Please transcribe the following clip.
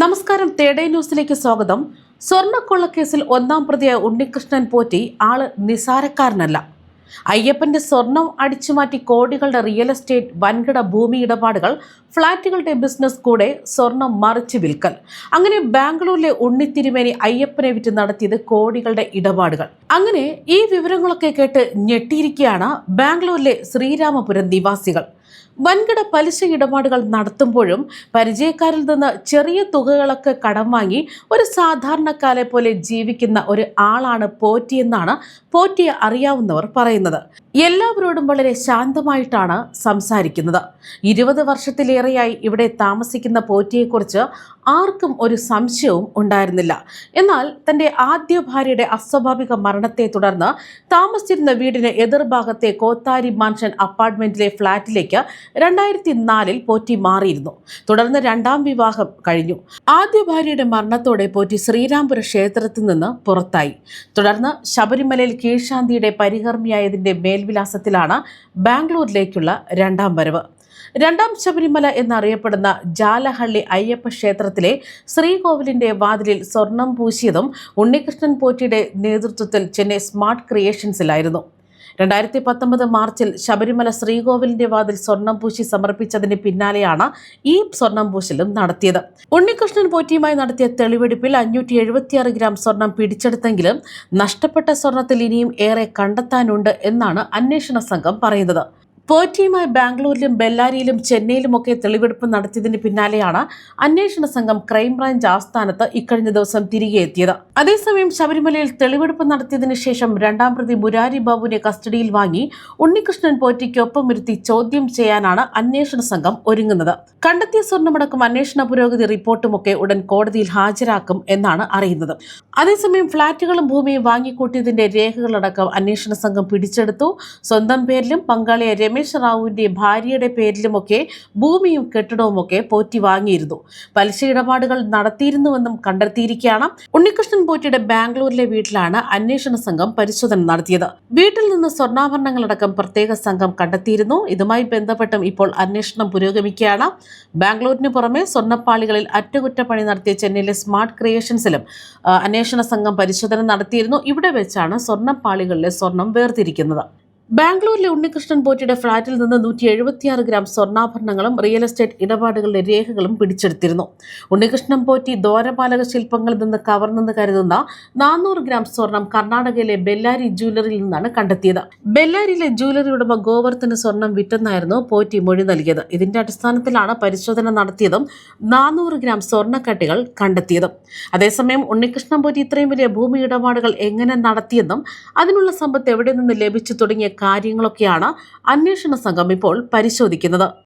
നമസ്കാരം തേടേ ന്യൂസിലേക്ക് സ്വാഗതം. സ്വർണക്കൊള്ളക്കേസിൽ ഒന്നാം പ്രതിയായ ഉണ്ണികൃഷ്ണൻ പോറ്റി ആൾ നിസാരക്കാരനല്ല. അയ്യപ്പന്റെ സ്വർണം അടിച്ചുമാറ്റി കോടികളുടെ റിയൽ എസ്റ്റേറ്റ് വൻകിട ഭൂമി ഇടപാടുകൾ ഫ്ളാറ്റുകളുടെ ബിസിനസ് കൂടെ സ്വർണം മറിച്ച് വിൽക്കൽ. അങ്ങനെ ബാംഗ്ലൂരിലെ ഉണ്ണിത്തിരുമേനി അയ്യപ്പനെ വിറ്റ് നടത്തിയത് കോടികളുടെ ഇടപാടുകൾ. അങ്ങനെ ഈ വിവരങ്ങളൊക്കെ കേട്ട് ഞെട്ടിയിരിക്കുകയാണ് ബാംഗ്ലൂരിലെ ശ്രീരാമപുരം നിവാസികൾ. വൻകിട പലിശ ഇടപാടുകൾ നടത്തുമ്പോഴും പരിചയക്കാരിൽ നിന്ന് ചെറിയ തുകകളൊക്കെ കടം വാങ്ങി ഒരു സാധാരണക്കാരെ പോലെ ജീവിക്കുന്ന ഒരു ആളാണ് പോറ്റി എന്നാണ് പോറ്റിയെ അറിയാവുന്നവർ പറയുന്നത്. എല്ലാവരോടും വളരെ ശാന്തമായിട്ടാണ് സംസാരിക്കുന്നത്. ഇരുപത് വർഷത്തിലേറെയായി ഇവിടെ താമസിക്കുന്ന പോറ്റിയെക്കുറിച്ച് ആർക്കും ഒരു സംശയവും ഉണ്ടായിരുന്നില്ല. എന്നാൽ തന്റെ ആദ്യ ഭാര്യയുടെ അസ്വാഭാവിക മരണത്തെ തുടർന്ന് താമസിച്ചിരുന്ന വീടിന് എതിർഭാഗത്തെ കോത്താരി മാൻഷൻ അപ്പാർട്ട്മെന്റിലെ ഫ്ളാറ്റിലേക്ക് രണ്ടായിരത്തി നാലിൽ പോറ്റി മാറിയിരുന്നു. തുടർന്ന് രണ്ടാം വിവാഹം കഴിഞ്ഞു. ആദ്യ ഭാര്യയുടെ മരണത്തോടെ പോറ്റി ശ്രീരാംപുര ക്ഷേത്രത്തിൽ നിന്ന് പുറത്തായി. തുടർന്ന് ശബരിമലയിൽ കീഴ്ശാന്തിയുടെ പരികർമ്മിയായതിന്റെ മേൽവിലാസത്തിലാണ് ബാംഗ്ലൂരിലേക്കുള്ള രണ്ടാം വരവ്. രണ്ടാം ശബരിമല എന്നറിയപ്പെടുന്ന ജാലഹള്ളി അയ്യപ്പ ക്ഷേത്രത്തിലെ ശ്രീകോവിലിന്റെ വാതിലിൽ സ്വർണം പൂശിയതും ഉണ്ണികൃഷ്ണൻ പോറ്റിയുടെ നേതൃത്വത്തിൽ ചെന്നൈ സ്മാർട്ട് ക്രിയേഷൻസിലായിരുന്നു. രണ്ടായിരത്തി പത്തൊമ്പത് മാർച്ചിൽ ശബരിമല ശ്രീകോവിലിന്റെ വാതിൽ സ്വർണം പൂശി സമർപ്പിച്ചതിന് പിന്നാലെയാണ് ഈ സ്വർണം പൂശലും നടത്തിയത്. ഉണ്ണികൃഷ്ണൻ പോറ്റിയുമായി നടത്തിയ തെളിവെടുപ്പിൽ അഞ്ഞൂറ്റി എഴുപത്തിയാറ് ഗ്രാം സ്വർണം പിടിച്ചെടുത്തെങ്കിലും നഷ്ടപ്പെട്ട സ്വർണത്തിൽ ഇനിയും ഏറെ കണ്ടെത്താനുണ്ട് എന്നാണ് അന്വേഷണ സംഘം പറയുന്നത്. പോറ്റിയുമായി ബാംഗ്ലൂരിലും ബെല്ലാരിയിലും ചെന്നൈയിലുമൊക്കെ തെളിവെടുപ്പ് നടത്തിയതിന് പിന്നാലെയാണ് അന്വേഷണ സംഘം ക്രൈംബ്രാഞ്ച് ആസ്ഥാനത്ത് ഇക്കഴിഞ്ഞ ദിവസം തിരികെ എത്തിയത്. അതേസമയം ശബരിമലയിൽ തെളിവെടുപ്പ് നടത്തിയതിന് ശേഷം രണ്ടാം പ്രതി മുരാരി ബാബുവിനെ കസ്റ്റഡിയിൽ വാങ്ങി ഉണ്ണികൃഷ്ണൻ പോറ്റിക്കൊപ്പം ഇരുത്തി ചോദ്യം ചെയ്യാനാണ് അന്വേഷണ സംഘം ഒരുങ്ങുന്നത്. കണ്ടെത്തിയ സ്വർണമടക്കം അന്വേഷണ പുരോഗതി റിപ്പോർട്ടുമൊക്കെ ഉടൻ കോടതിയിൽ ഹാജരാക്കും എന്നാണ് അറിയുന്നത്. അതേസമയം ഫ്ളാറ്റുകളും ഭൂമിയും വാങ്ങിക്കൂട്ടിയതിന്റെ രേഖകളടക്കം അന്വേഷണ സംഘം പിടിച്ചെടുത്തു. സ്വന്തം പേരിലും പങ്കാളിയെ രമേശ് റാവുവിന്റെ ഭാര്യയുടെ പേരിലുമൊക്കെ ഭൂമിയും കെട്ടിടവുമൊക്കെ പോറ്റി വാങ്ങിയിരുന്നു. പലിശ ഇടപാടുകൾ നടത്തിയിരുന്നുവെന്നും കണ്ടെത്തിയിരിക്കുകയാണ്. ഉണ്ണികൃഷ്ണൻ പോറ്റിയുടെ ബാംഗ്ലൂരിലെ വീട്ടിലാണ് അന്വേഷണ സംഘം പരിശോധന നടത്തിയത്. വീട്ടിൽ നിന്ന് സ്വർണാഭരണങ്ങളടക്കം പ്രത്യേക സംഘം കണ്ടെത്തിയിരുന്നു. ഇതുമായി ബന്ധപ്പെട്ടും ഇപ്പോൾ അന്വേഷണം പുരോഗമിക്കുകയാണ്. ബാംഗ്ലൂരിന് പുറമെ സ്വർണപ്പാളികളിൽ അറ്റകുറ്റപ്പണി നടത്തിയ ചെന്നൈയിലെ സ്മാർട്ട് ക്രിയേഷൻസിലും അന്വേഷണ സംഘം പരിശോധന നടത്തിയിരുന്നു. ഇവിടെ വെച്ചാണ് സ്വർണപ്പാളികളിലെ സ്വർണം വേർതിരിക്കുന്നത്. ബാംഗ്ലൂരിലെ ഉണ്ണികൃഷ്ണൻ പോറ്റിയുടെ ഫ്ളാറ്റിൽ നിന്ന് നൂറ്റി എഴുപത്തിയാറ് ഗ്രാം സ്വർണാഭരണങ്ങളും റിയൽ എസ്റ്റേറ്റ് ഇടപാടുകളുടെ രേഖകളും പിടിച്ചെടുത്തിരുന്നു. ഉണ്ണികൃഷ്ണൻ പോറ്റി ദ്വാരപാലക ശില്പങ്ങളിൽ നിന്ന് കവർന്നെന്ന് കരുതുന്ന നാനൂറ് ഗ്രാം സ്വർണം കർണാടകയിലെ ബെല്ലാരി ജ്വല്ലറിയിൽ നിന്നാണ് കണ്ടെത്തിയത്. ബെല്ലാരിയിലെ ജ്വല്ലറി ഉടമ ഗോവർദ്ധന് സ്വർണം വിറ്റെന്നായിരുന്നു പോറ്റി മൊഴി നൽകിയത്. ഇതിന്റെ അടിസ്ഥാനത്തിലാണ് പരിശോധന നടത്തിയതും നാനൂറ് ഗ്രാം സ്വർണക്കട്ടികൾ കണ്ടെത്തിയതും. അതേസമയം ഉണ്ണികൃഷ്ണൻ പോറ്റി ഇത്രയും വലിയ ഭൂമി ഇടപാടുകൾ എങ്ങനെ നടത്തിയെന്നും അതിനുള്ള സമ്പത്ത് എവിടെ നിന്ന് ലഭിച്ചു തുടങ്ങിയ കാര്യങ്ങളൊക്കെയാണ് അന്വേഷണ സംഘം ഇപ്പോൾ പരിശോധിക്കുന്നത്.